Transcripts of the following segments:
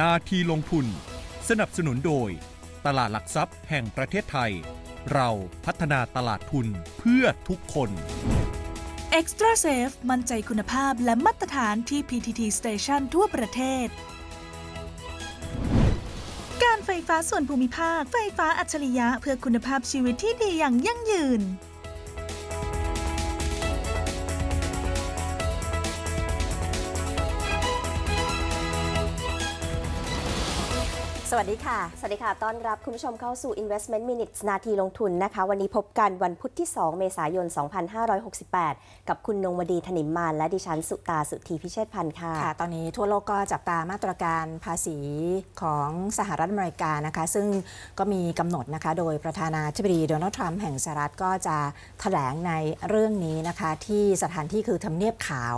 นาทีลงทุน สนับสนุนโดย ตลาดหลักทรัพย์แห่งประเทศไทย เราพัฒนาตลาดทุนเพื่อทุกคน Extra Safe มั่นใจคุณภาพและมาตรฐานที่ PTT Station ทั่วประเทศ การไฟฟ้าส่วนภูมิภาค ไฟฟ้าอัจฉริยะเพื่อคุณภาพชีวิตที่ดีอย่างยั่งยืน สวัสดีค่ะ สวัสดีค่ะ ต้อนรับคุณผู้ชมเข้าสู่ Investment Minutes นาทีลงทุนนะคะ วันนี้พบกันวันพุธที่ 2 เมษายน 2568 กับคุณนงวดีธนิมมานและดิฉันสุตาสุธีพิเชษพันธ์ค่ะ ค่ะ ตอนนี้ทั่วโลกก็จับตามาตรการภาษีของสหรัฐอเมริกานะคะ ซึ่งก็มีกำหนดนะคะ โดยประธานาธิบดีโดนัลด์ทรัมป์แห่งสหรัฐก็จะแถลงในเรื่องนี้นะคะ ที่สถานที่คือทำเนียบขาว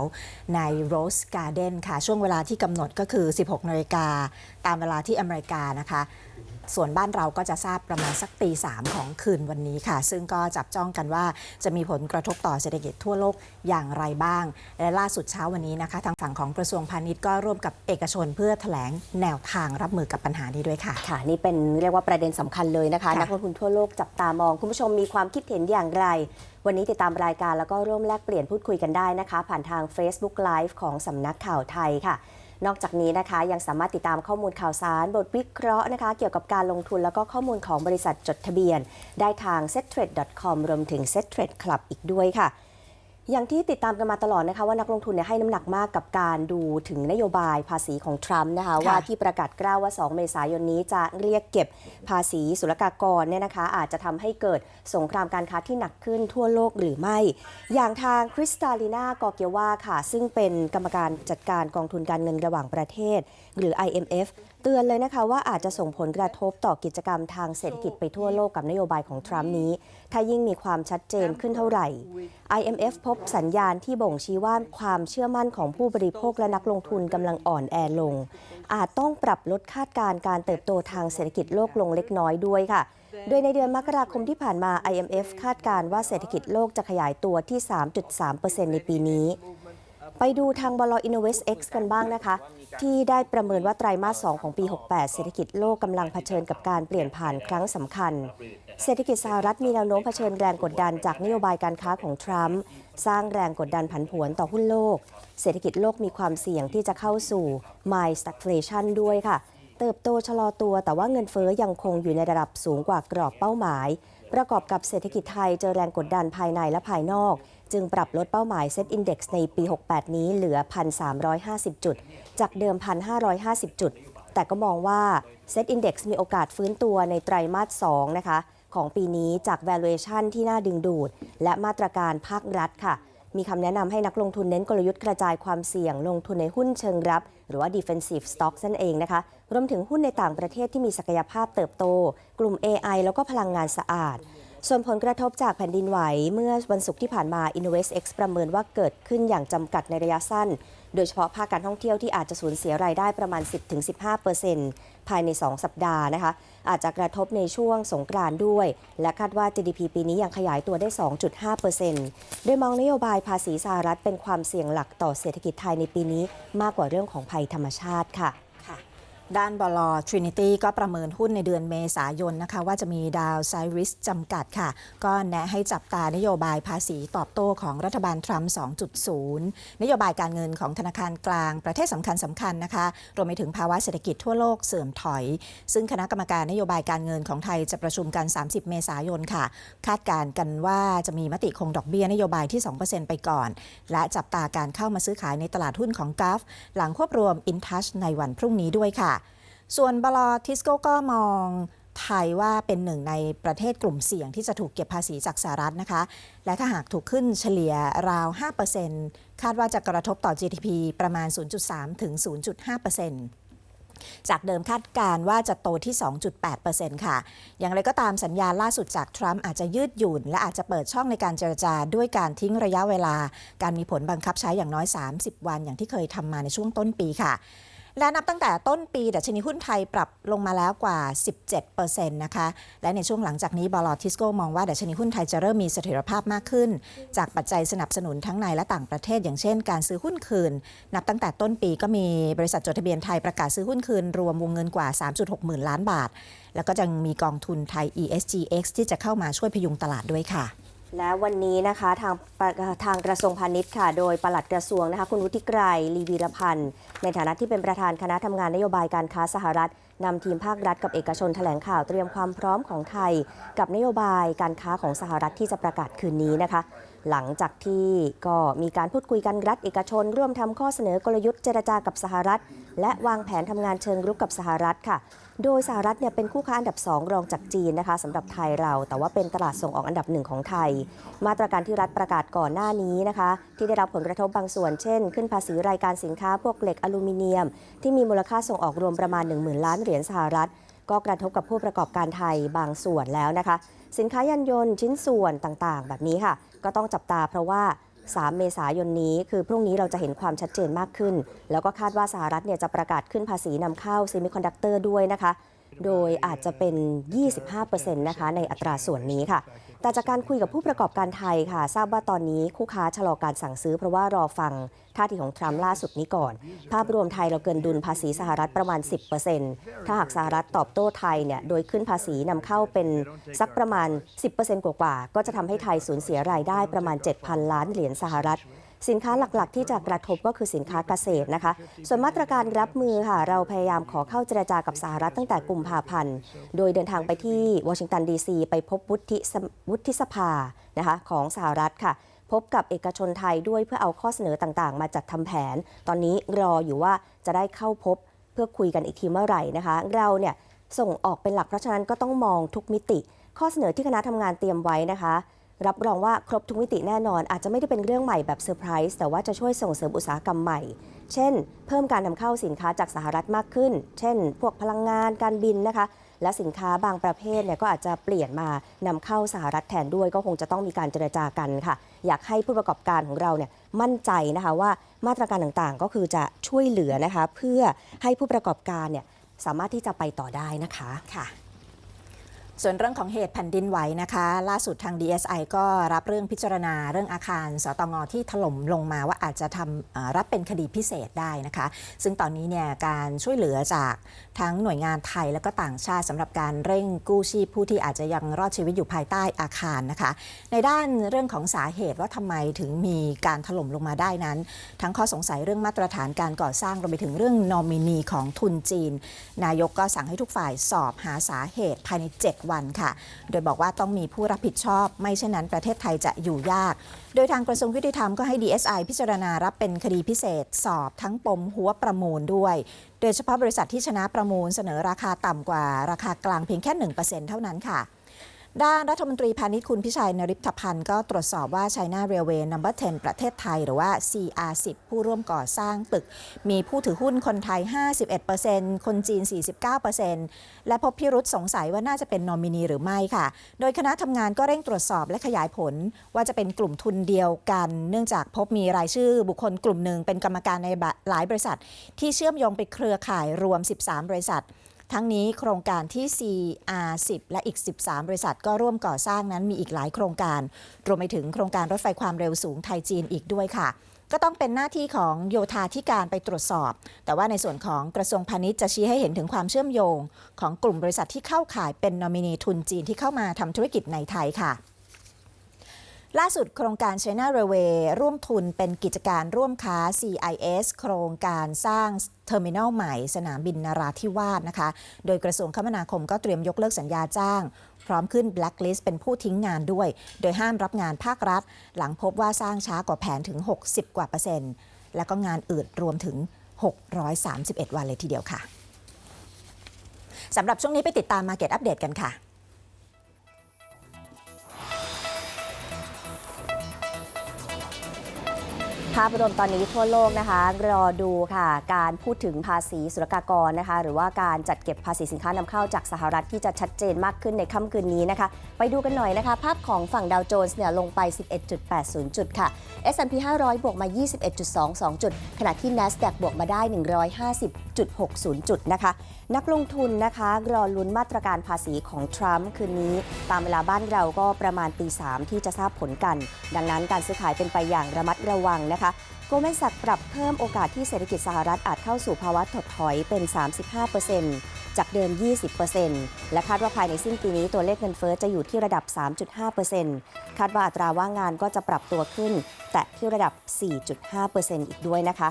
ในโรสการ์เดนค่ะ ช่วงเวลาที่กำหนดก็คือ 16นาฬิกาตามเวลาที่อเมริกานะคะ ส่วนบ้านเราก็จะทราบประมาณสักตีสามของคืนวันนี้ค่ะ ซึ่งก็จับจ้องกันว่าจะมีผลกระทบต่อเศรษฐกิจทั่วโลกอย่างไรบ้าง และล่าสุดเช้าวันนี้นะคะ ทางฝั่งของกระทรวงพาณิชย์ก็ร่วมกับเอกชนเพื่อแถลงแนวทางรับมือกับปัญหานี้ด้วยค่ะ ค่ะ นี่เป็นเรียกว่าประเด็นสำคัญเลยนะคะ ค่ะ นักลงทุนทั่วโลกจับตามอง คุณผู้ชมมีความคิดเห็นอย่างไร วันนี้ติดตามรายการแล้วก็ร่วมแลกเปลี่ยนพูดคุยกันได้นะคะ ผ่านทาง Facebook Live ของสำนักข่าวไทยค่ะ นอกจากนี้นะคะยังสามารถติดตามข้อมูลข่าวสาร บทวิเคราะห์นะคะ เกี่ยวกับการลงทุนแล้วก็ข้อมูลของบริษัทจดทะเบียน ได้ทาง settrade.com รวมถึง settrade club อีกด้วยค่ะ อย่างที่ติดตามกันมาตลอดนะคะว่านักลงทุนเนี่ยให้น้ำหนักมากกับการดูถึงนโยบายภาษีของทรัมป์นะคะว่าที่ประกาศกล้าวว่า 2 เมษายนนี้จะเรียกเก็บภาษีศุลกากรเนี่ยนะคะ อาจจะทำให้เกิดสงครามการค้าที่หนักขึ้นทั่วโลกหรือไม่ อย่างทางคริสตาลีนากอเกียวาค่ะ ซึ่งเป็นกรรมการจัดการกองทุนการเงินระหว่างประเทศ หรือ IMF เตือนเลยนะคะว่าอาจจะส่งผลกระทบต่อกิจกรรมทางเศรษฐกิจไปทั่วโลกกับนโยบายของทรัมป์นี้ ถ้ายิ่งมีความชัดเจนขึ้นเท่าไหร่ IMF พบสัญญาณที่บ่งชี้ว่าความเชื่อมั่นของผู้บริโภคและนักลงทุนกำลังอ่อนแอลง อาจต้องปรับลดคาดการณ์การเติบโตทางเศรษฐกิจโลกลงเล็กน้อยด้วยค่ะ โดยในเดือนมกราคมที่ผ่านมา IMF คาดการณ์ว่าเศรษฐกิจโลกจะขยายตัวที่ 3.3%ในปีนี้ ไปดูทางบล Innovest X กันบ้างนะคะ ที่ได้ประเมินว่าไตรมาส 2 ของปี 68 เศรษฐกิจโลกกำลังเผชิญกับการเปลี่ยนผ่านครั้งสำคัญ เศรษฐกิจสหรัฐมีแนวโน้มเผชิญแรงกดดันจากนโยบายการค้าของทรัมป์สร้างแรงกดดันผันผวนต่อหุ้นโลก เศรษฐกิจโลกมีความเสี่ยงที่จะเข้าสู่ mild stagflation ด้วยค่ะ เติบโตชะลอตัวแต่ว่าเงินเฟ้อยังคงอยู่ในระดับสูงกว่ากรอบเป้าหมาย ประกอบกับเศรษฐกิจไทยเจอแรงกดดันภายในและภายนอก จึงปรับลดเป้าหมายเซตอินดี x ในปี 68 นี้เหลือ 1,350 จุด จากเดิม 1,550 จุด แต่ก็มองว่าเซตอินดี x มีโอกาสฟื้นตัวในไตรมาส 2 นะคะ ของปีนี้จาก valuation ที่น่าดึงดูด และมาตรการภาครัฐค่ะ มีคำแนะนำให้นักลงทุนเน้นกลยุทธ์กระจายความเสี่ยงลงทุนในหุ้นเชิงรับ หรือว่า defensive stocks นั่นเองนะคะ รวมถึงหุ้นในต่างประเทศที่มีศักยภาพเติบโต กลุ่ม AI แล้วก็พลังงานสะอาด ส่วนผลกระทบจากแผ่นดินไหวเมื่อวันศุกร์ที่ผ่านมา InnovestX ประเมินว่าเกิดขึ้นอย่างจำกัดในระยะสั้น โดยเฉพาะภาคการท่องเที่ยวที่อาจจะสูญเสียรายได้ประมาณ 10-15%ภายใน 2 สัปดาห์นะคะ อาจจะกระทบในช่วงสงกรานด้วย และคาดว่า GDP ปีนี้ยังขยายตัวได้ 2.5%โดยมองนโยบายภาษีสหรัฐเป็นความเสี่ยงหลักต่อเศรษฐกิจไทยในปีนี้มากกว่าเรื่องของภัยธรรมชาติค่ะ ด้านบล Trinity ก็ประเมินหุ้นในเดือนเมษายนนะคะ ว่าจะมีดาวไซริสจำกัดค่ะ ก็แนะให้จับตานโยบายภาษีตอบโต้ของรัฐบาลทรัมป์ 2.0 นโยบายการเงินของธนาคารกลางประเทศสำคัญสำคัญนะคะ รวมไปถึงภาวะเศรษฐกิจทั่วโลกเสื่อมถอย ซึ่งคณะกรรมการนโยบายการเงินของไทยจะประชุมกัน 30 เมษายนค่ะ คาดการณ์กันว่าจะมีมติคงดอกเบี้ยนโยบายที่ 2%ไปก่อน และจับตาการเข้ามาซื้อขายในตลาดหุ้นของกัฟหลังควบรวม InTouch ในวันพรุ่งนี้ด้วยค่ะ ส่วนบลทิสโก้ก็มองไทยว่าเป็นหนึ่งในประเทศกลุ่มเสี่ยงที่จะถูกเก็บภาษีจากสหรัฐนะคะ และถ้าหากถูกขึ้นเฉลี่ยราว 5%คาดว่าจะกระทบต่อ GDP ประมาณ 0.3 ถึง 0.5%จากเดิมคาดการณ์ว่าจะโตที่ 2.8%ค่ะ อย่างไรก็ตามสัญญาณล่าสุดจากทรัมป์อาจจะยืดหยุ่น และอาจจะเปิดช่องในการเจรจาด้วยการทิ้งระยะเวลา การมีผลบังคับใช้อย่างน้อย 30 วันอย่างที่เคยทำมาในช่วงต้นปีค่ะ และนับตั้งแต่ต้นปีดัชนีหุ้นไทยปรับลงมาแล้วกว่า 17%นะคะ และในช่วงหลังจากนี้บอลทิสโก้มองว่าดัชนีหุ้นไทยจะเริ่มมีเสถียรภาพมากขึ้น จากปัจจัยสนับสนุนทั้งในและต่างประเทศ อย่างเช่น การซื้อหุ้นคืน นับตั้งแต่ต้นปีก็มีบริษัทจดทะเบียนไทยประกาศซื้อหุ้นคืน รวมวงเงินกว่า 3.6 หมื่นล้านบาท แล้วก็ยังมีกองทุนไทย ESGX ที่จะเข้ามาช่วยพยุงตลาดด้วยค่ะ และวันนี้นะคะทางทางกระทรวงพาณิชย์ค่ะ โดยปลัดกระทรวงนะคะคุณวุฒิไกรลีวีรพันธ์ในฐานะที่เป็นประธานคณะทำงานนโยบายการค้าสหรัฐนำทีมภาครัฐกับเอกชนแถลงข่าวเตรียมความพร้อมของไทย กับนโยบายการค้าของสหรัฐที่จะประกาศคืนนี้นะคะ หลังจากที่ก็มีการพูดคุยกันรัฐเอกชน ร่วมทำข้อเสนอกลยุทธ์เจรจากับสหรัฐ และวางแผนทำงานเชิงรุกกับสหรัฐค่ะ โดยสหรัฐเนี่ยเป็นคู่ค้าอันดับ 2 รองจากจีนนะคะสำหรับไทยเรา แต่ว่าเป็นตลาดส่งออกอันดับหนึ่งของไทย มาตรการที่รัฐประกาศก่อนหน้านี้นะคะ ที่ได้รับผลกระทบบางส่วนเช่น ขึ้นภาษีรายการสินค้าพวกเหล็กอลูมิเนียม ที่มีมูลค่าส่งออกรวมประมาณ 10,000 ล้านเหรียญสหรัฐ ก็กระทบกับผู้ประกอบการไทยบางส่วนแล้วนะคะ สินค้ายันยนต์ชิ้นส่วนต่างๆ แบบนี้ค่ะ ก็ต้องจับตาเพราะว่า 3 เมษายนนี้ คือพรุ่งนี้เราจะเห็นความชัดเจนมากขึ้น แล้วก็คาดว่าสหรัฐเนี่ยจะประกาศขึ้นภาษีนำเข้าซิมิคอนดักเตอร์ด้วยนะคะ โดยอาจจะเป็น 25%นะคะในอัตราส่วนนี้ค่ะ แต่จากการคุยกับผู้ประกอบการไทยค่ะ ทราบว่าตอนนี้คู่ค้าชะลอการสั่งซื้อเพราะว่ารอฟังท่าทีของทรัมป์ล่าสุดนี้ก่อน ภาพรวมไทยเราเกินดุลภาษีสหรัฐประมาณ 10%ถ้าหากสหรัฐตอบโต้ไทยเนี่ยโดยขึ้นภาษีนำเข้าเป็นสักประมาณ 10%กว่าๆก็จะทำให้ไทยสูญเสียรายได้ประมาณ 7,000 ล้านเหรียญสหรัฐ สินค้าหลักๆ ที่จะกระทบก็คือสินค้าเกษตรนะคะ ส่วนมาตรการรับมือค่ะ เราพยายามขอเข้าเจรจากับสหรัฐตั้งแต่กุมภาพันธ์ โดยเดินทางไปที่วอชิงตันดีซีไปพบวุฒิสวุฒิสภานะคะของสหรัฐค่ะพบกับเอกชนไทยด้วยเพื่อเอาข้อเสนอต่างๆ มาจัดทำแผน ตอนนี้รออยู่ว่าจะได้เข้าพบเพื่อคุยกันอีกทีเมื่อไหร่นะคะ เราเนี่ยส่งออกเป็นหลักเพราะฉะนั้นก็ต้องมองทุกมิติ ข้อเสนอที่คณะทำงานเตรียมไว้นะคะ รับรองว่าครบทุกมิติแน่นอน อาจจะไม่ได้เป็นเรื่องใหม่แบบเซอร์ไพรส์แต่ว่าจะช่วยส่งเสริมอุตสาหกรรมใหม่ เช่น เพิ่มการนำเข้าสินค้าจากสหรัฐมากขึ้น เช่น พวกพลังงานการบินนะคะ และสินค้าบางประเภทเนี่ยก็อาจจะเปลี่ยนมานำเข้าสหรัฐแทนด้วย ก็คงจะต้องมีการเจรจากันค่ะ อยากให้ผู้ประกอบการของเราเนี่ยมั่นใจนะคะว่ามาตรการต่างๆ ก็คือจะช่วยเหลือนะคะ เพื่อให้ผู้ประกอบการเนี่ยสามารถที่จะไปต่อได้นะคะค่ะ ส่วนเรื่องของเหตุแผ่นดินไหวนะคะ ล่าสุดทาง DSI ก็รับเรื่องพิจารณาเรื่องอาคารสตงที่ถล่มลงมาว่าอาจจะทำรับเป็นคดีพิเศษได้นะคะ ซึ่งตอนนี้เนี่ยการช่วยเหลือจากทั้งหน่วยงานไทยและก็ต่างชาติสำหรับการเร่งกู้ชีพผู้ที่อาจจะยังรอดชีวิตอยู่ภายใต้อาคารนะคะ ในด้านเรื่องของสาเหตุว่าทำไมถึงมีการถล่มลงมาได้นั้น ทั้งข้อสงสัยเรื่องมาตรฐานการก่อสร้างรวมไปถึงเรื่องนอมินีของทุนจีน นายกก็สั่งให้ทุกฝ่ายสอบหาสาเหตุภายใน 7 วันค่ะ โดยบอกว่าต้องมีผู้รับผิดชอบ ไม่เช่นนั้นประเทศไทยจะอยู่ยาก โดยทางกระทรวงยุติธรรมก็ให้ DSI พิจารณารับเป็นคดีพิเศษ สอบทั้งปมหัวประมูลด้วย โดยเฉพาะบริษัทที่ชนะประมูลเสนอราคาต่ำกว่าราคากลางเพียงแค่ 1%เท่านั้นค่ะ ด้านรัฐมนตรีพาณิชย์คุณพิชัยนริพพันธ์ก็ตรวจสอบว่า China Railway No. 10 ประเทศไทย หรือว่า CR10 ผู้ร่วมก่อสร้างตึก มีผู้ถือหุ้นคนไทย 51%คนจีน 49%และพบพิรุษสงสัยว่าน่าจะเป็นนอมินีหรือไม่ค่ะ โดยคณะทำงานก็เร่งตรวจสอบและขยายผล ว่าจะเป็นกลุ่มทุนเดียวกัน เนื่องจากพบมีรายชื่อบุคคลกลุ่มหนึ่งเป็นกรรมการในหลายบริษัท ที่เชื่อมโยงไปเครือข่ายรวม 13 บริษัท ทั้งนี้โครงการที่ CR10 และอีก 13 บริษัทก็ร่วมก่อสร้างนั้นมีอีกหลายโครงการ รวมไปถึงโครงการรถไฟความเร็วสูงไทยจีนอีกด้วยค่ะ ก็ต้องเป็นหน้าที่ของโยธาธิการไปตรวจสอบ แต่ว่าในส่วนของกระทรวงพาณิชย์จะชี้ให้เห็นถึงความเชื่อมโยง ของกลุ่มบริษัทที่เข้าข่ายเป็นนอมินีทุนจีนที่เข้ามาทำธุรกิจในไทยค่ะ ล่าสุดโครงการ China Railway ร่วมทุนเป็นกิจการร่วมค้า CIS โครงการสร้างเทอร์มินอลใหม่สนามบินนาราธิวาสนะคะ โดยกระทรวงคมนาคมก็เตรียมยกเลิกสัญญาจ้าง พร้อมขึ้น blacklist เป็นผู้ทิ้งงานด้วย โดยห้ามรับงานภาครัฐ หลังพบว่าสร้างช้ากว่าแผนถึง 60 กว่าเปอร์เซ็นต์ และก็งานอื่นรวมถึง 631 วันเลยทีเดียวค่ะสำหรับช่วงนี้ไปติดตาม Market Update กันค่ะ ภาพรวมตอนนี้ทั่วโลกนะคะ รอดูค่ะ การพูดถึงภาษีศุลกากรนะคะ หรือว่าการจัดเก็บภาษีสินค้านำเข้าจากสหรัฐที่จะชัดเจนมากขึ้นในค่ำคืนนี้นะคะ ไปดูกันหน่อยนะคะ ภาพของฝั่งดาวโจนส์เนี่ยลงไป 11.80 จุดค่ะ S&P 500 บวกมา 21.22 จุด ขณะที่ NASDAQ บวกมาได้ 150.60 จุดนะคะ นักลงทุนนะคะรอลุ้นมาตรการภาษีของทรัมป์คืนนี้ ตามเวลาบ้านเราก็ประมาณตีสามที่จะทราบผลกัน ดังนั้นการซื้อขายเป็นไปอย่างระมัดระวังนะคะโกลแมนสักปรับเพิ่มโอกาสที่เศรษฐกิจสหรัฐอาจเข้าสู่ภาวะถดถอยเป็น 35%จากเดิม 20%และคาดว่าภายในสิ้นปีนี้ตัวเลขเงินเฟ้อจะอยู่ที่ระดับ 3.5%คาดว่าอัตราว่างงานก็จะปรับตัวขึ้น แต่ที่ระดับ 4.5%อีกด้วยนะคะ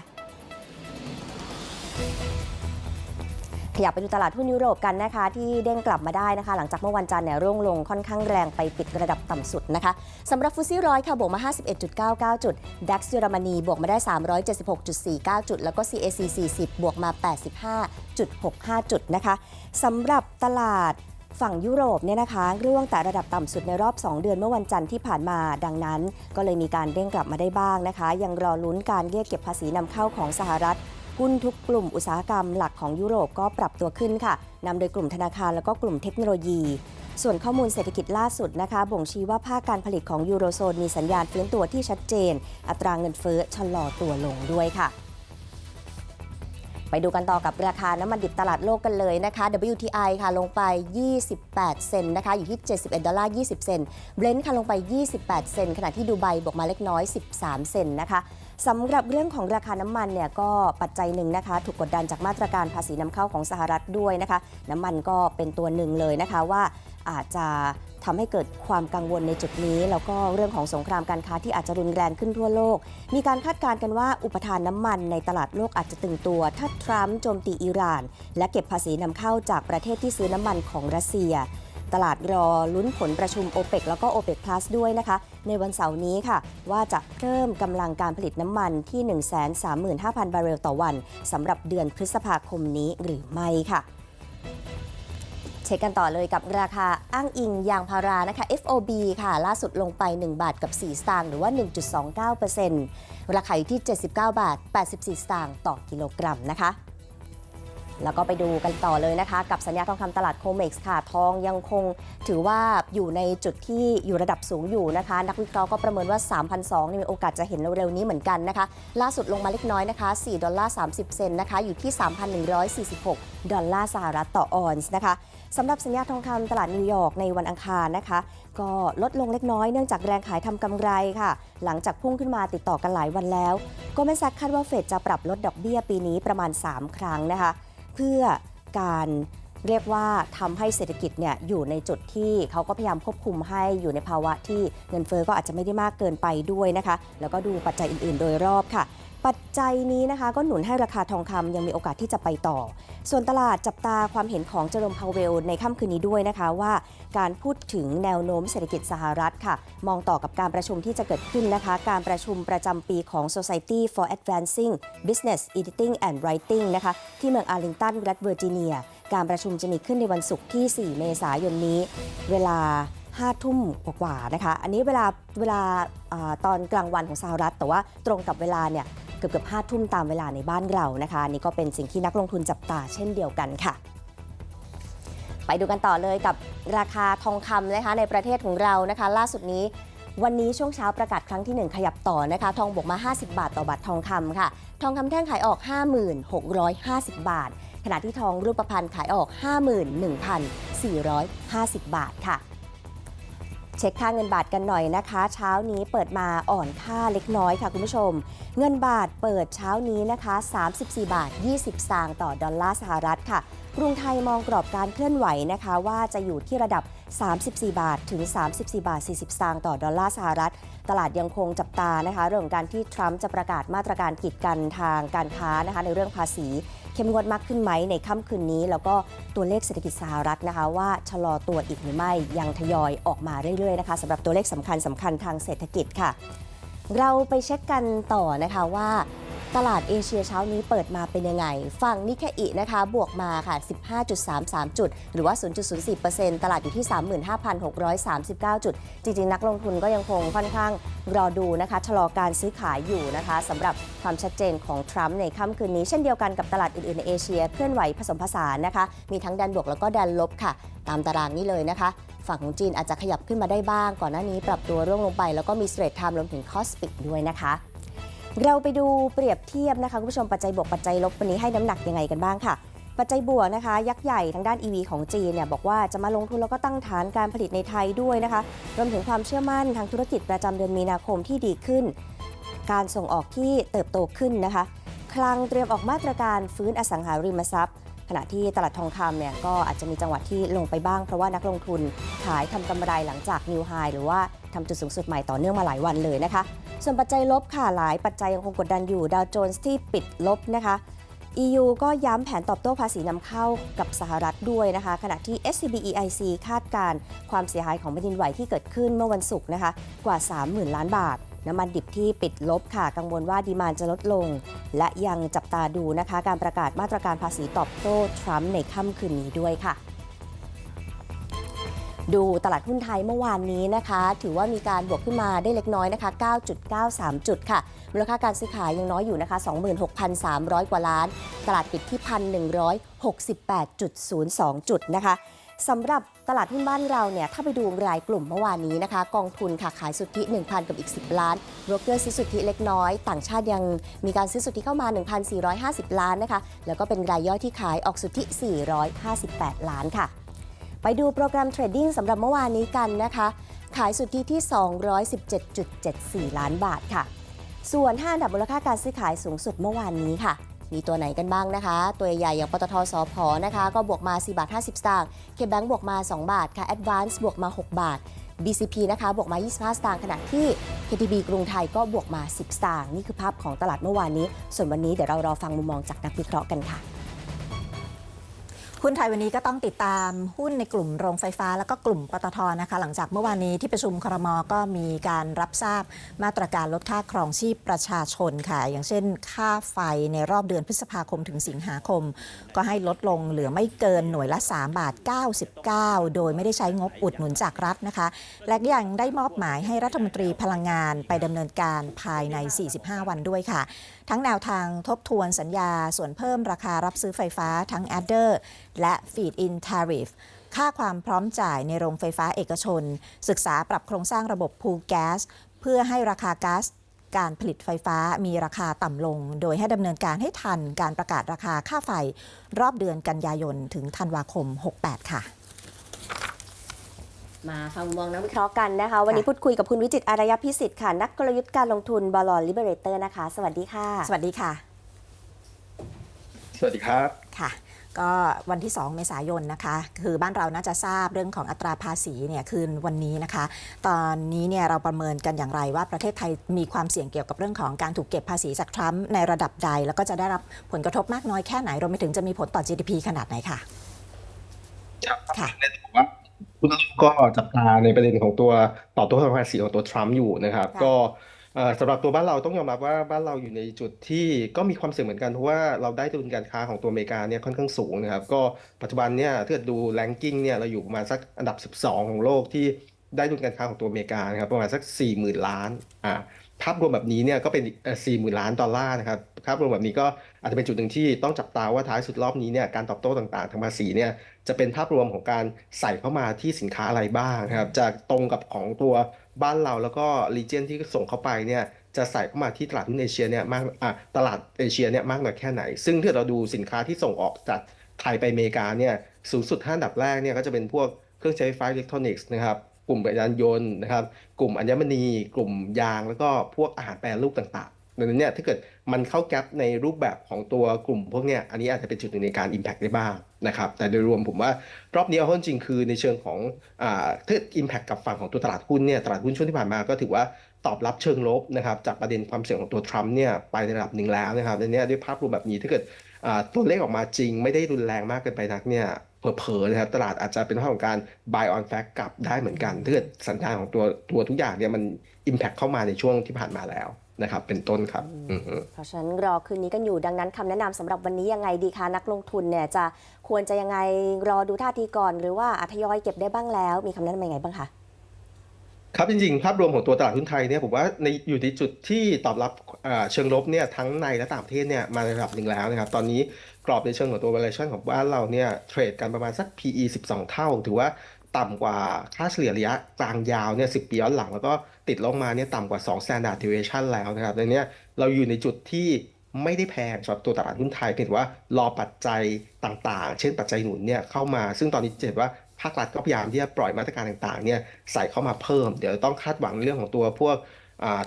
ขยับไปดูตลาดหุ้นยุโรปกันนะคะ ที่เด้งกลับมาได้นะคะ หลังจากเมื่อวันจันทร์เนี่ยร่วงลงค่อนข้างแรงไปปิดระดับต่ำสุดนะคะสำหรับฟุตซี่ร้อยค่ะบวกมา 51.99 จุดดัคเยอรมนีบวกมาได้ 376.49 จุด แล้วก็ CAC 40 บวกมา 85.65 จุดนะคะสำหรับตลาดฝั่งยุโรปเนี่ยนะคะร่วงแต่ระดับต่ำสุดในรอบ 2 เดือนเมื่อวันจันทร์ที่ผ่านมา ดังนั้น ก็เลยมีการเด้งกลับมาได้บ้างนะคะ ยังรอลุ้นการเรียกเก็บภาษีนำเข้าของสหรัฐ หุ้นทุกกลุ่มอุตสาหกรรมหลักของยุโรปก็ปรับตัวขึ้นค่ะนำโดยกลุ่มธนาคารแล้วก็กลุ่มเทคโนโลยี ส่วนข้อมูลเศรษฐกิจล่าสุดนะคะ บ่งชี้ว่าภาคการผลิตของยูโรโซนมีสัญญาณฟื้นตัวที่ชัดเจน อัตราเงินเฟ้อชะลอตัวลงด้วยค่ะ ไปดูกันต่อกับราคาน้ำมันดิบตลาดโลกกันเลยนะคะ WTI ค่ะลงไป 28 เซนนะคะ อยู่ที่ 71 ดอลลาร์ 20 เซนเบรนท์ค่ะลงไป 28 เซนขณะที่ดูไบบวกมาเล็กน้อย 13 เซนนะคะ สำหรับเรื่องของราคาน้ำมันเนี่ยก็ปัจจัยหนึ่งนะคะ ถูกกดดันจากมาตรการภาษีนำเข้าของสหรัฐด้วยนะคะ น้ำมันก็เป็นตัวหนึ่งเลยนะคะว่าอาจจะทำให้เกิดความกังวลในจุดนี้ แล้วก็เรื่องของสงครามการค้าที่อาจจะรุนแรงขึ้นทั่วโลก มีการคาดการณ์กันว่าอุปทานน้ำมันในตลาดโลกอาจจะตึงตัว ถ้าทรัมป์โจมตีอิหร่าน และเก็บภาษีนำเข้าจากประเทศที่ซื้อน้ำมันของรัสเซีย ตลาดรอลุ้นผลประชุมโอเปกแล้วก็โอเปก plus ด้วยนะคะ ในวันเสาร์นี้ค่ะ ว่าจะเพิ่มกำลังการผลิตน้ำมันที่ 135,000 บาร์เรลต่อวันสำหรับเดือนพฤษภาคมนี้หรือไม่ค่ะเช็คกันต่อเลยกับราคาอ้างอิงยางพารานะคะ FOB ค่ะ ล่าสุดลงไป 1 บาทกับ 4 สตางค์หรือว่า 1.29%ราคาอยู่ที่ 79 บาท 84 สตางค์ต่อกิโลกรัมนะคะ แล้วก็ไปดูกันต่อเลยนะคะ กับสัญญาทองคำตลาดโคเม็กซ์ค่ะ ทองยังคงถือว่าอยู่ในจุดที่อยู่ระดับสูงอยู่นะคะ นักวิเคราะห์ก็ประเมินว่า3,200นี่มีโอกาสจะเห็นเร็วๆนี้เหมือนกันนะคะ ล่าสุดลงมาเล็กน้อยนะคะ 4 ดอลลาร์30 เซนต์นะคะ อยู่ที่ 3,146 ดอลลาร์สหรัฐต่อออนซ์นะคะสำหรับสัญญาทองคำตลาดนิวยอร์กในวันอังคารนะคะ ก็ลดลงเล็กน้อยเนื่องจากแรงขายทำกำไรค่ะ หลังจากพุ่งขึ้นมาติดต่อกันหลายวันแล้ว ก็ไม่ซักคาดว่าเฟดจะปรับลดดอกเบี้ยปีนี้ประมาณ 3 ครั้งนะคะ เพื่อการเรียกว่าทำให้เศรษฐกิจเนี่ยอยู่ในจุดที่เขาก็พยายามควบคุมให้อยู่ในภาวะที่เงินเฟอ้อก็อาจจะไม่ได้มากเกินไปด้วยนะคะ แล้วก็ดูปัจจัยอื่นๆ โดยรอบค่ะ ปัจจัยนี้นะคะก็หนุนให้ราคาทองคำยังมีโอกาสที่จะไปต่อ ส่วนตลาดจับตาความเห็นของเจอร์มพาวเวลในค่ำคืนนี้ด้วยนะคะว่าการพูดถึงแนวโน้มเศรษฐกิจสหรัฐค่ะ มองต่อกับการประชุมที่จะเกิดขึ้นนะคะ การประชุมประจำปีของ Society for Advancing Business Editing and Writing นะคะที่เมืองอาร์ลิงตันรัฐเวอร์จิเนีย การประชุมจะมีขึ้นในวันศุกร์ที่ 4 เมษายนนี้ เวลา5ทุ่มกว่าๆนะคะ อันนี้เวลาเวลาอตอนกลางวันของสหรัฐ แต่ว่าตรงกับเวลาเนี่ย กือบเกือบห้าทุ่มตามเวลาในบ้านเรานะคะนนี่ก็เป็นสิ่งที่นักลงทุนจับตาเช่นเดียวกันค่ะ ไปดูกันต่อเลยกับราคาทองคำนะคะในประเทศของเรานะคะ ล่าสุดนี้วันนี้ช่วงเช้าประกาศครั้งที่ 1 ขยับต่อนะคะ ทองบวกมา 50 บาทต่อบาททองคำค่ะ ทองคำแท่งขายออก 5650 บาท ขณะที่ทองรูปพรรณขายออก 51,450 บาทค่ะ เช็คค่าเงินบาทกันหน่อยนะคะ เช้านี้เปิดมาอ่อนค่าเล็กน้อยค่ะคุณผู้ชม เงินบาทเปิดเช้านี้นะคะ 34 บาท 20 สตางค์ต่อดอลลาร์สหรัฐค่ะ กรุงไทยมองกรอบการเคลื่อนไหวนะคะ ว่าจะอยู่ที่ระดับ 34 บาทถึง 34 บาท 40 สตางค์ต่อดอลลาร์สหรัฐ ตลาดยังคงจับตานะคะ เรื่องของการที่ทรัมป์จะประกาศมาตรการกีดกันทางการค้านะคะในเรื่องภาษี เข้มงวดมากขึ้นไหมในค่ำคืนนี้ แล้วก็ตัวเลขเศรษฐกิจสหรัฐนะคะ ว่าชะลอตัวอีกหรือไม่ยังทยอยออกมาเรื่อยๆนะคะสำหรับตัวเลขสำคัญสำคัญทางเศรษฐกิจค่ะ เราไปเช็คกันต่อนะคะว่าตลาดเอเชียเช้านี้เปิดมาเป็นยังไง ฝั่งนิเคอินะคะ บวกมาค่ะ 15.33 จุด หรือว่า 0.04%ตลาดอยู่ที่ 35,639 จุด จริง ๆ นักลงทุนก็ยังคงค่อนข้างรอดูนะคะ ชะลอการซื้อขายอยู่นะคะสำหรับความชัดเจนของทรัมป์ในค่ำคืนนี้ เช่นเดียวกันกับตลาดอื่น ๆ ในเอเชีย เคลื่อนไหวผสมผสานนะคะ มีทั้งแดนบวกแล้วก็แดนลบค่ะ ตามตารางนี้เลยนะคะ ฝั่งของจีนอาจจะขยับขึ้นมาได้บ้าง ก่อนหน้านี้ปรับตัวร่วงลงไป แล้วก็มีสเตรทไทม์รวมถึงคอสปิกด้วยนะคะ เราไปดูเปรียบเทียบนะคะคุณผู้ชมปัจจัยบวกปัจจัยลบวันนี้ให้น้ำหนักยังไงกันบ้างค่ะปัจจัยบวกนะคะ ยักษ์ใหญ่ทางด้าน EV ของจีนเนี่ยบอกว่าจะมาลงทุนแล้วก็ตั้งฐานการผลิตในไทยด้วยนะคะ รวมถึงความเชื่อมั่นทางธุรกิจประจำเดือนมีนาคมที่ดีขึ้น การส่งออกที่เติบโตขึ้นนะคะ คลังเตรียมออกมาตรการฟื้นอสังหาริมทรัพย์ ขณะที่ตลาดทองคำเนี่ยก็อาจจะมีจังหวะที่ลงไปบ้าง เพราะว่านักลงทุนขายทำกำไรหลังจากนิวไฮหรือว่าทำจุดสูงสุดใหม่ต่อเนื่องมาหลายวันเลยนะคะ ส่วนปัจจัยลบค่ะหลายปัจจัยยังคงกดดันอยู่ดาวโจนส์ที่ปิดลบนะคะ EU ก็ย้ำแผนตอบโต้ภาษีนำเข้ากับสหรัฐด้วยนะคะ ขณะที่ SCB EIC คาดการความเสียหายของแผ่นดินไหวที่เกิดขึ้นเมื่อวันศุกร์นะคะกว่า 30,000 ล้านบาท น้ำมันดิบที่ปิดลบค่ะ กังวลว่าดีมานจะลดลง และยังจับตาดูนะคะ การประกาศมาตรการภาษีตอบโต้ทรัมป์ในค่ำคืนนี้ด้วยค่ะดูตลาดหุ้นไทยเมื่อวานนี้นะคะ ถือว่ามีการบวกขึ้นมาได้เล็กน้อยนะคะ 9.93 จุดค่ะ มูลค่าการซื้อขายยังน้อยอยู่นะคะ 26,300 กว่าล้าน ตลาดปิดที่ 1,168.02 จุดนะคะสำหรับ ตลาดหุ้นบ้านเราเนี่ยถ้าไปดูรายกลุ่มเมื่อวานนี้นะคะ กองทุนค่ะขายสุทธิ 1,000 กับอีก 10 ล้านโบรกเกอร์ซื้อสุทธิเล็กน้อย ต่างชาติยังมีการซื้อสุทธิเข้ามา 1,450 ล้านนะคะ แล้วก็เป็นรายย่อยที่ขายออกสุทธิ 458 ล้านค่ะ ไปดูโปรแกรมเทรดดิ้งสำหรับเมื่อวานนี้กันนะคะ ขายสุทธิที่ 217.74 ล้านบาทค่ะ ส่วน 5 อันดับมูลค่าการซื้อขายสูงสุดเมื่อวานนี้ค่ะ มีตัวไหนกันบ้างนะคะ ตัวใหญ่ๆอย่างปตทสอพนะคะ ก็บวกมา 4 บาท 50 สตางค์เคแบงบวกมา 2 บาทค่ะ Advance บวกมา 6 บาท BCP นะคะบวกมา 25 สตางค์ขณะที่ KTB กรุงไทยก็บวกมา 10 สตางค์นี่คือภาพของตลาดเมื่อวานนี้ ส่วนวันนี้เดี๋ยวเรารอฟังมุมมองจากนักวิเคราะห์กันค่ะ หุ้นไทยวันนี้ก็ต้องติดตามหุ้นในกลุ่มโรงไฟฟ้า แล้วก็กลุ่มปตทนะคะ หลังจากเมื่อวานนี้ที่ประชุมครมก็มีการรับทราบมาตรการลดค่าครองชีพประชาชนค่ะ อย่างเช่น ค่าไฟในรอบเดือนพฤษภาคมถึงสิงหาคม ก็ให้ลดลงเหลือไม่เกินหน่วยละ 3 บาท 99 โดยไม่ได้ใช้งบอุดหนุนจากรัฐนะคะ และยังได้มอบหมายให้รัฐมนตรีพลังงานไปดำเนินการภายใน 45 วันด้วยค่ะ ทั้งแนวทางทบทวนสัญญาส่วนเพิ่มราคารับซื้อไฟฟ้าทั้ง adder และ feed in tariff ค่าความพร้อมจ่ายในโรงไฟฟ้าเอกชน ศึกษาปรับโครงสร้างระบบ pool gas เพื่อให้ราคาก๊าซการผลิตไฟฟ้ามีราคาต่ำลง โดยให้ดำเนินการให้ทันการประกาศราคาค่าไฟ รอบเดือนกันยายนถึงธันวาคม 68 ค่ะ มาฟังมุมมองนักวิเคราะห์กันนะคะ วันนี้พูดคุยกับคุณวิจิตรอารยพิสิทธิ์ค่ะ นักกลยุทธ์การลงทุนบอลลิเบเรเตอร์นะคะ สวัสดีค่ะ สวัสดีค่ะ สวัสดีครับค่ะ ก็วันที่ 2 เมษายนนะคะ คือบ้านเราน่าจะทราบเรื่องของอัตราภาษีเนี่ยคืนวันนี้นะคะ ตอนนี้เนี่ยเราประเมินกันอย่างไรว่าประเทศไทยมีความเสี่ยงเกี่ยวกับเรื่องของการถูกเก็บภาษีจากทรัมป์ในระดับใด แล้วก็จะได้รับผลกระทบมากน้อยแค่ไหนรวมไปถึงจะมีผลต่อ GDP ขนาดไหนค่ะค่ะในตัวว่าคุณก็จับตาในประเด็นของตัวต่อตัวภาษีของตัวทรัมป์อยู่นะครับค่ะก็เอ่อ สำหรับตัวบ้านเราต้องยอมรับว่าบ้านเราอยู่ในจุดที่ก็มีความเสี่ยงเหมือนกันเพราะว่าเราได้ดุลการค้าของตัวอเมริกาเนี่ยค่อนข้างสูงนะครับก็ปัจจุบันเนี่ยถ้าดูแรงกิ้งเนี่ยเราอยู่ประมาณสักอันดับ 12 ของโลกที่ได้ดุลการค้าของตัวอเมริกานะครับประมาณสัก 40,000 ล้านอ่าภาพรวมแบบนี้เนี่ยก็เป็นสี่หมื่นล้านดอลลาร์นะครับภาพรวมแบบนี้ก็อาจจะเป็นจุดหนึ่งที่ต้องจับตาว่าท้ายสุดรอบนี้เนี่ยการตอบโต้ต่างๆ ทางภาษีเนี่ยจะเป็นภาพรวมของการใส่เข้ามาที่สินค้าอะไรบ้างนะครับจะตรงกับของตัว บ้านเราแล้วก็รีเจนที่ส่งเข้าไปเนี่ยจะใส่เข้ามาที่ตลาดหุ้นเอเชียเนี่ยมากอะตลาดเอเชียเนี่ยมากน้อยแค่ไหน ซึ่งถ้าเราดูสินค้าที่ส่งออกจากไทยไปอเมริกาเนี่ยสูงสุดห้านดับแรกเนี่ยก็จะเป็นพวกเครื่องใช้ไฟฟ้าอิเล็กทรอนิกส์นะครับกลุ่มยานยนต์นะครับกลุ่มอัญมณี กลุ่มยาง แล้วก็พวกอาหารแปรรูปต่างๆ ดังนั้นเนี่ยถ้าเกิดมันเข้าแก๊ปในรูปแบบของตัวกลุ่มพวกเนี้ยอันนี้อาจจะเป็นจุดหนึ่งในการ Impact ได้บ้างนะครับแต่โดยรวมผมว่ารอบนี้เอาเข้าจริงคือในเชิงของอ่าถ้า Impact กับฝั่งของตัวตลาดหุ้นเนี่ยตลาดหุ้นช่วงที่ผ่านมาก็ถือว่าตอบรับเชิงลบนะครับจากประเด็นความเสี่ยงของตัวทรัมป์เนี่ยไปในระดับหนึ่งแล้วนะครับดังนี้ด้วยภาพรวมแบบนี้ถ้าเกิดตัวเลขออกมาจริงไม่ได้รุนแรงมากเกินไปนักเนี่ยเผลอๆนะครับตลาดอาจจะเป็นภาพของการ buy on fact กลับได้เหมือนกันถ้าเกิดสัญญาณของตัวตัวทุกอย่างเนี่ยมัน Impact เข้ามาในช่วงที่ผ่านมาแล้ว นะครับ เป็นต้นครับอือฮึเพราะฉะนั้นรอคืนนี้กันอยู่ดังนั้นคำแนะนำสำหรับวันนี้ยังไงดีคะนักลงทุนเนี่ยจะควรจะยังไงรอดูท่าทีก่อน หรือว่าอาทยอยเก็บได้บ้างแล้ว มีคำแนะนำยังไงบ้างคะครับจริงๆ ภาพรวมของตัวตลาดหุ้นไทยเนี่ยผมว่าในอยู่ในจุดที่ตอบรับอ่าเชิงลบเนี่ยทั้งในและต่างประเทศเนี่ยมาในระดับหนึ่งแล้วนะครับ ตอนนี้กรอบในเชิงของตัว valuation ของบ้านเราเนี่ยเทรดกันประมาณสัก PE 12 เท่า ถือว่าต่ำกว่าค่าเฉลี่ยระยะกลางยาวเนี่ย10 ปีย้อนหลังแล้วก็ ติดลงมาเนี่ยต่ำกว่า 2 standard deviation แล้วนะครับในเนี้เราอยู่ในจุดที่ไม่ได้แพงสำหรับตัวตลาดหุ้นไทยเพียงแต่ว่ารอปัจจัยต่างๆ เช่นปัจจัยหนุนเนี่ยเข้ามา ซึ่งตอนนี้เห็นว่าภาครัฐก็พยายามที่จะปล่อยมาตรการต่างๆเนี่ยใส่เข้ามาเพิ่ม เดี๋ยวต้องคาดหวังเรื่องของตัวพวก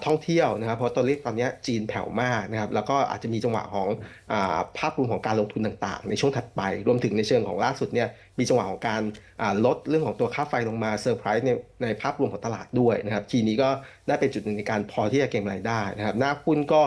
ท่องเที่ยวนะครับเพราะตอนนี้ตอนนี้จีนแผ่วมากนะครับแล้วก็อาจจะมีจังหวะของอภาพรวมของการลงทุนต่างๆ ในช่วงถัดไป รวมถึงในเชิงของล่าสุดเนี่ยมีจังหวะของการลดเรื่องของตัวค่าไฟลงมาเซอร์ไพรส์ในในภาพรวมของตลาดด้วยนะครับทีนี้ก็ได้เป็นจุดหนึ่งในการพอที่จะเก็งรายได้นะครับหน้าหุ้นก็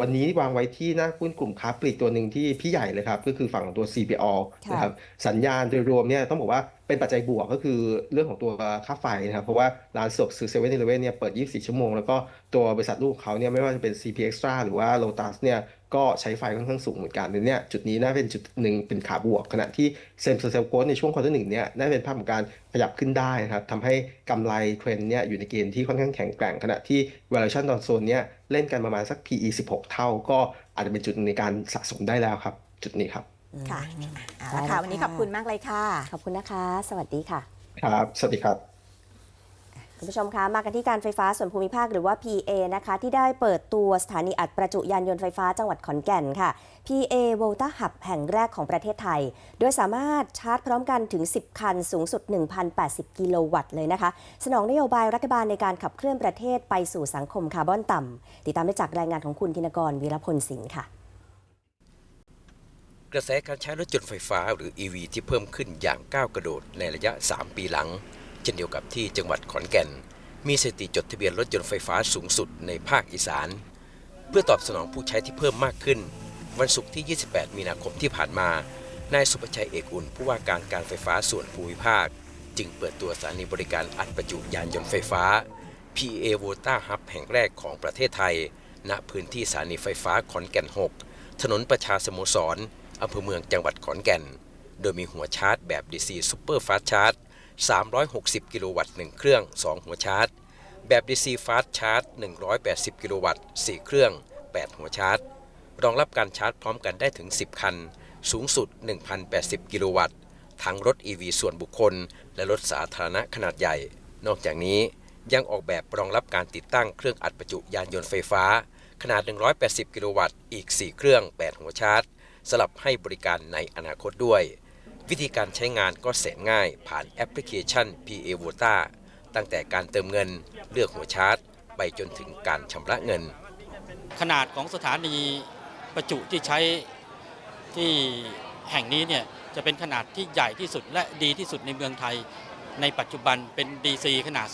วันนี้วางไว้ที่หน้าหุ้นกลุ่มค้าปลีกตัวหนึ่งที่พี่ใหญ่เลยครับ ก็คือฝั่งของตัว CPO ค่ะนะครับสัญญาณโดยรวมเนี่ยต้องบอกว่าเป็นปัจจัยบวกก็คือเรื่องของตัวค่าไฟนะครับ เพราะว่าร้านสะดวกซื้อเซเว่นอีเลเว่นเนี่ยเปิด 24 ชั่วโมง แล้วก็ตัวบริษัทลูกของเขาเนี่ยไม่ว่าจะเป็น CP Extra หรือว่า Lotus เนี่ย ก็ใช้ไฟค่อนข้างสูงเหมือนกันในเนี่ยจุดนี้น่าเป็นจุดหนึ่งเป็นขาบวก ขณะที่เซมเซลโกในช่วงควอเตอร์หนึ่งเนี่ยน่าเป็นภาพของการขยับขึ้นได้นะครับทำให้กำไรเทรนด์เนี่ยอยู่ในเกณฑ์ที่ค่อนข้างแข็งแกร่ง ขณะที่ valuation ตอนโซนเนี่ยเล่นกันประมาณสัก PE 16 เท่า ก็อาจจะเป็นจุดหนึ่งในการสะสมได้แล้วครับ จุดนี้ครับค่ะเอาได้ละแล้วค่ะวันนี้ค่ะขอบคุณมากเลยค่ะ ขอบคุณนะคะ สวัสดีค่ะ ครับ สวัสดีครับ คุณผู้ชมคะมากันที่การไฟฟ้าส่วนภูมิภาคหรือว่า PA นะคะที่ได้เปิดตัวสถานีอัดประจุยานยนต์ไฟฟ้าจังหวัดขอนแก่นค่ะ PA Volta Hub แห่งแรกของประเทศไทย โดยสามารถชาร์จพร้อมกันถึง 10 คันสูงสุด 1,080 กิโลวัตต์เลยนะคะ สนองนโยบายรัฐบาลในการขับเคลื่อนประเทศไปสู่สังคมคาร์บอนต่ำติดตามได้จากรายงานของคุณธินกรวีรพลสินค่ะกระแสการใช้รถยนต์ไฟฟ้าหรือ EV ที่เพิ่มขึ้นอย่างก้าวกระโดดในระยะ 3 ปีหลัง เช่นเดียวกับที่จังหวัดขอนแก่น มีสถิติจดทะเบียนรถยนต์ไฟฟ้าสูงสุดในภาคอีสาน เพื่อตอบสนองผู้ใช้ที่เพิ่มมากขึ้น วันศุกร์ที่ 28 มีนาคมที่ผ่านมานายสุประชัยเอกอุ่น ผู้ว่าการการไฟฟ้าส่วนภูมิภาค จึงเปิดตัวสถานีบริการอัดประจุยานยนต์ไฟฟ้า PA v o t a Hub แห่งแรกของประเทศไทย ณพื้นที่สถานีไฟฟ้าขอนแก่น 6 ถนนประชาสโมสรอำเภอเมืองจังหวัดขอนแก่น โดยมีหัวชาร์จแบบ DC Super Fast Charge 360 กิโลวัตต์ 1 เครื่อง 2 หัวชาร์จ แบบ DC Fast Charge 180 กิโลวัตต์ 4 เครื่อง 8 หัวชาร์จ รองรับการชาร์จพร้อมกันได้ถึง 10 คัน สูงสุด 1,080 กิโลวัตต์ ทั้งรถ EV ส่วนบุคคล และรถสาธารณะขนาดใหญ่ นอกจากนี้ยังออกแบบรองรับการติดตั้งเครื่องอัดประจุยานยนต์ไฟฟ้า ขนาด 180 กิโลวัตต์ อีก 4 เครื่อง 8 หัวชาร์จ สลับให้บริการในอนาคตด้วย วิธีการใช้งานก็แสนง่ายผ่านแอปพลิเคชัน PA v o t a ตั้งแต่การเติมเงินเลือกหัวชาร์จ ไปจนถึงการชำระเงิน ขนาดของสถานีประจุที่ใช้ที่แห่งนี้เนี่ยจะเป็นขนาดที่ใหญ่ที่สุดและดีที่สุดในเมืองไทย ในปัจจุบันเป็น DC ขนาด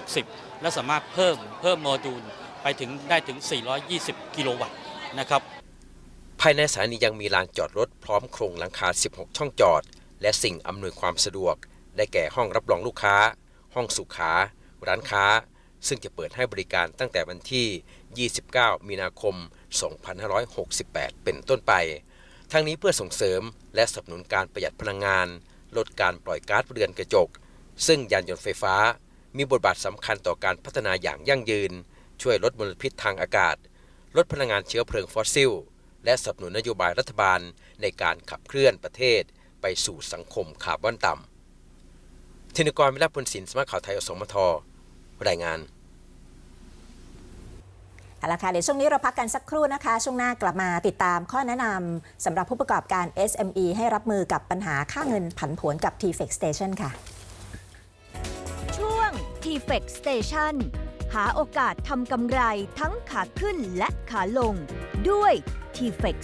360 และสามารถเพิ่มเพิ่มโมดูลไปถึงได้ถึง 420 กิโลวัตต์นะครับ ภายในสถานียังมีลานจอดรถพร้อมโครงหลังคา 16 ช่องจอด และสิ่งอำนวยความสะดวก ได้แก่ห้องรับรองลูกค้า ห้องสุขา ร้านค้า ซึ่งจะเปิดให้บริการตั้งแต่วันที่ 29 มีนาคม 2568 เป็นต้นไป ทั้งนี้เพื่อส่งเสริมและสนับสนุนการประหยัดพลังงาน ลดการปล่อยก๊าซเรือนกระจก ซึ่งยานยนต์ไฟฟ้า มีบทบาทสำคัญต่อการพัฒนาอย่างยั่งยืน ช่วยลดมลพิษทางอากาศ ลดพลังงานเชื้อเพลิงฟอสซิล และสนับสนุนนโยบายรัฐบาลในการขับเคลื่อนประเทศ ไปสู่สังคมคาร์บอนต่ำธินกรวิรพลสินสมัครข่าวไทยอสมทรายงานเอาละค่ะเดี๋ยวช่วงนี้เราพักกันสักครู่นะคะ ช่วงหน้ากลับมาติดตามข้อแนะนำสำหรับผู้ประกอบการ SME ให้รับมือกับปัญหาค่าเงินผันผวนกับ t f e x Station ค่ะ ช่วง t f e x Station หาโอกาสทำกำไรทั้งขาขึ้นและขาลง ด้วย t f e x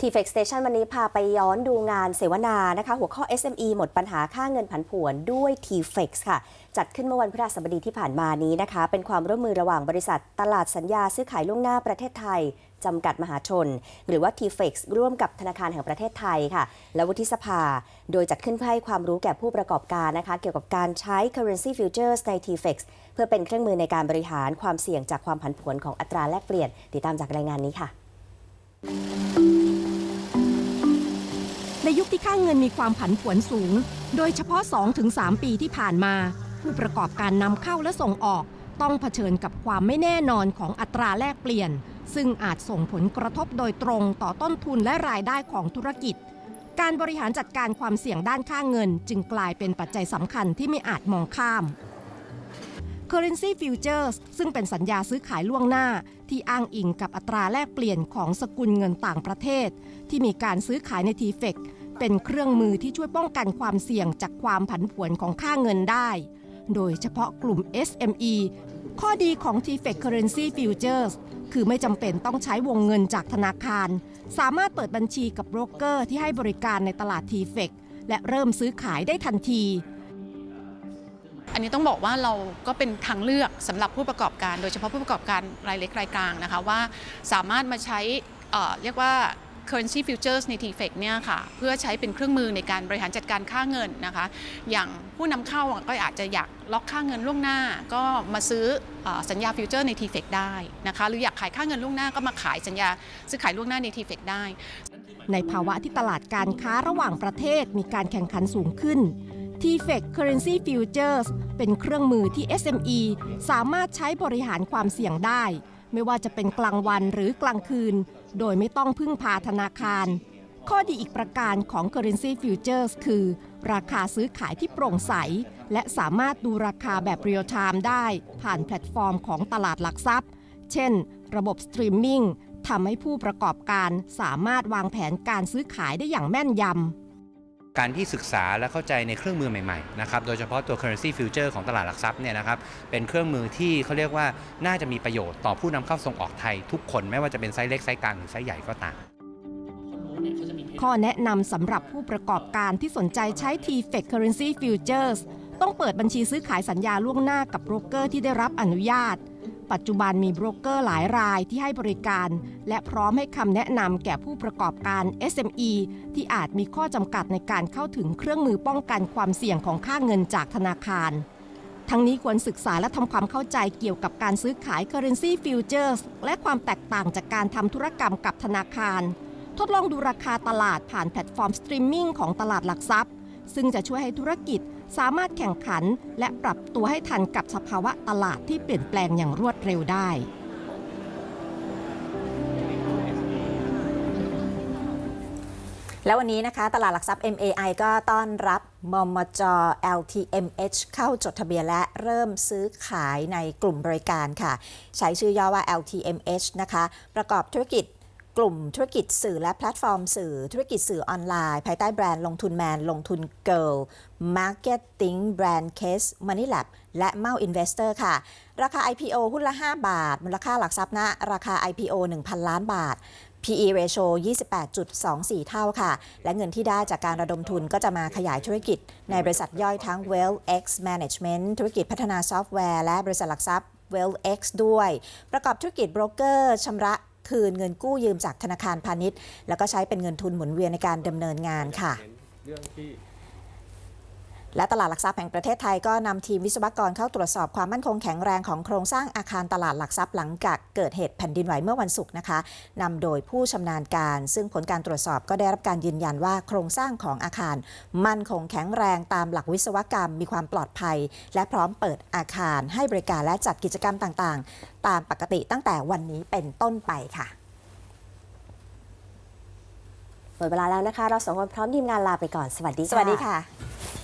t f e x Station วันนี้พาไปย้อนดูงานเสวนานะคะ หัวข้อ SME หมดปัญหาค่าเงินผันผวนด้วย t f e x ค่ะ จัดขึ้นเมื่อวันพฤหัสบดีที่ผ่านมานี้นะคะ เป็นความร่วมมือระหว่างบริษัท ตลาดสัญญาซื้อขายล่วงหน้าประเทศไทย จำกัดมหาชน หรือว่า TFEX ร่วมกับธนาคารแห่งประเทศไทยค่ะ และวุฒิสภา โดยจัดขึ้นเพื่อให้ความรู้แก่ผู้ประกอบการนะคะ เกี่ยวกับการใช้ currency futures ใน TFEX เพื่อเป็นเครื่องมือในการบริหารความเสี่ยงจากความผันผวนของอัตราแลกเปลี่ยน ติดตามจากรายงานนี้ค่ะในยุคที่ค่าเงินมีความผันผวนสูง โดยเฉพาะ 2-3 ปีที่ผ่านมา ผู้ประกอบการนำเข้าและส่งออก ต้องเผชิญกับความไม่แน่นอนของอัตราแลกเปลี่ยน ซึ่งอาจส่งผลกระทบโดยตรงต่อต้นทุนและรายได้ของธุรกิจ การบริหารจัดการความเสี่ยงด้านค่าเงิน จึงกลายเป็นปัจจัยสำคัญที่ไม่อาจมองข้าม Currency Futures ซึ่งเป็นสัญญาซื้อขายล่วงหน้า ที่อ้างอิงกับอัตราแลกเปลี่ยนของสกุลเงินต่างประเทศ ที่มีการซื้อขายใน TFEC เป็นเครื่องมือที่ช่วยป้องกันความเสี่ยงจากความผันผวนของค่าเงินได้ โดยเฉพาะกลุ่ม SME ข้อดีของ TFEC Currency Futures คือไม่จำเป็นต้องใช้วงเงินจากธนาคาร สามารถเปิดบัญชีกับโบรกเกอร์ที่ให้บริการในตลาด TFEC และเริ่มซื้อขายได้ทันที อันนี้ต้องบอกว่าเราก็เป็นทางเลือกสำหรับผู้ประกอบการ โดยเฉพาะผู้ประกอบการรายเล็กรายกลางนะคะว่าสามารถมาใช้เอ่อเรียกว่า currency futures ใน TFEC เนี่ยค่ะเพื่อใช้เป็นเครื่องมือในการบริหารจัดการค่าเงินนะคะ อย่างผู้นำเข้าก็อาจจะอยากล็อกค่าเงินล่วงหน้า ก็มาซื้อออสัญญาฟิวเจอร์ใน TFEC ได้นะคะหรืออยากขายค่าเงินล่วงหน้าก็มาขายสัญญาซื้อขายล่วงหน้าใน TFEC ได้ ในภาวะที่ตลาดการค้าระหว่างประเทศมีการแข่งขันสูงขึ้น TFEC Currency Futures เป็นเครื่องมือที่ SME สามารถใช้บริหารความเสี่ยงได้ ไม่ว่าจะเป็นกลางวันหรือกลางคืน โดยไม่ต้องพึ่งพาธนาคาร ข้อดีอีกประการของ Currency Futures คือ ราคาซื้อขายที่โปร่งใส และสามารถดูราคาแบบเรียลไทม์ได้ ผ่านแพลตฟอร์มของตลาดหลักทรัพย์ เช่น ระบบสตรีมมิ่งทำให้ผู้ประกอบการสามารถวางแผนการซื้อขายได้อย่างแม่นยำ การที่ศึกษาและเข้าใจในเครื่องมือใหม่ๆนะครับ โดยเฉพาะตัว currency future ของตลาดหลักทรัพย์เนี่ยนะครับ เป็นเครื่องมือที่เขาเรียกว่าน่าจะมีประโยชน์ต่อผู้นำเข้าส่งออกไทยทุกคนไม่ว่าจะเป็นไซส์เล็กไซส์กลางหรือไซส์ใหญ่ก็ตาม ข้อแนะนำสำหรับผู้ประกอบการที่สนใจใช้ TFEC Currency Futures ต้องเปิดบัญชีซื้อขายสัญญาล่วงหน้ากับโบรกเกอร์ที่ได้รับอนุญาต ปัจจุบันมีโบรกเกอร์หลายรายที่ให้บริการ และพร้อมให้คำแนะนำแก่ผู้ประกอบการ SME ที่อาจมีข้อจำกัดในการเข้าถึงเครื่องมือป้องกันความเสี่ยงของค่าเงินจากธนาคาร ทั้งนี้ควรศึกษาและทำความเข้าใจเกี่ยวกับการซื้อขาย Currency Futures และความแตกต่างจากการทำธุรกรรมกับธนาคาร ทดลองดูราคาตลาดผ่านแพลตฟอร์มสตรีมมิ่งของตลาดหลักทรัพย์ ซึ่งจะช่วยให้ธุรกิจสามารถแข่งขัน และปรับตัวให้ทันกับสภาวะตลาดที่เปลี่ยนแปลงอย่างรวดเร็วได้ แล้ววันนี้นะคะ ตลาดหลักทรัพย์ MAI ก็ต้อนรับมมจ LTMH เข้าจดทะเบียนและเริ่มซื้อขายในกลุ่มบริการค่ะ ใช้ชื่อย่อว่า LTMH นะคะ ประกอบธุรกิจ กลุ่มธุรกิจสื่อและแพลตฟอร์มสื่อ ธุรกิจสื่อออนไลน์ ภายใต้แบรนด์ลงทุนแมน ลงทุน Girl Marketing Brand Case Money Lab แลและเมา Investor ค่ะ ราคา IPO หุ้นละ 5 บาท มูลค่าหลักทรัพย์ณราคา IPO 1,000 ล้านบาท PE ratio 28.24 เท่าค่ะ และเงินที่ได้จากการระดมทุนก็จะมาขยายธุรกิจ ในบริษัทย่อยทั้ง Well X Management ธุรกิจพัฒนาซอฟต์แวร์และบริษัทหลักทรัพย์ Well X ด้วย ประกอบธุรกิจโบรกเกอร์ชำระ คืนเงินกู้ยืมจากธนาคารพาณิชย์ แล้วก็ใช้เป็นเงินทุนหมุนเวียนในการดำเนินงานค่ะ และตลาดหลักทรัพย์แห่งประเทศไทยก็นำทีมวิศวกรเข้าตรวจสอบความมั่นคงแข็งแรงของโครงสร้างอาคารตลาดหลักทรัพย์หลังจากเกิดเหตุแผ่นดินไหวเมื่อวันศุกร์นะคะนำโดยผู้ชำนาญการ ซึ่งผลการตรวจสอบก็ได้รับการยืนยันว่าโครงสร้างของอาคาร มั่นคงแข็งแรงตามหลักวิศวกรรม มีความปลอดภัย และพร้อมเปิดอาคาร ให้บริการและจัดกิจกรรมต่างๆ ตามปกติตั้งแต่วันนี้เป็นต้นไปค่ะหมดเวลาแล้วนะคะ เราสองคนพร้อมทีมงานลาไปก่อน สวัสดีสวัสดีค่ะ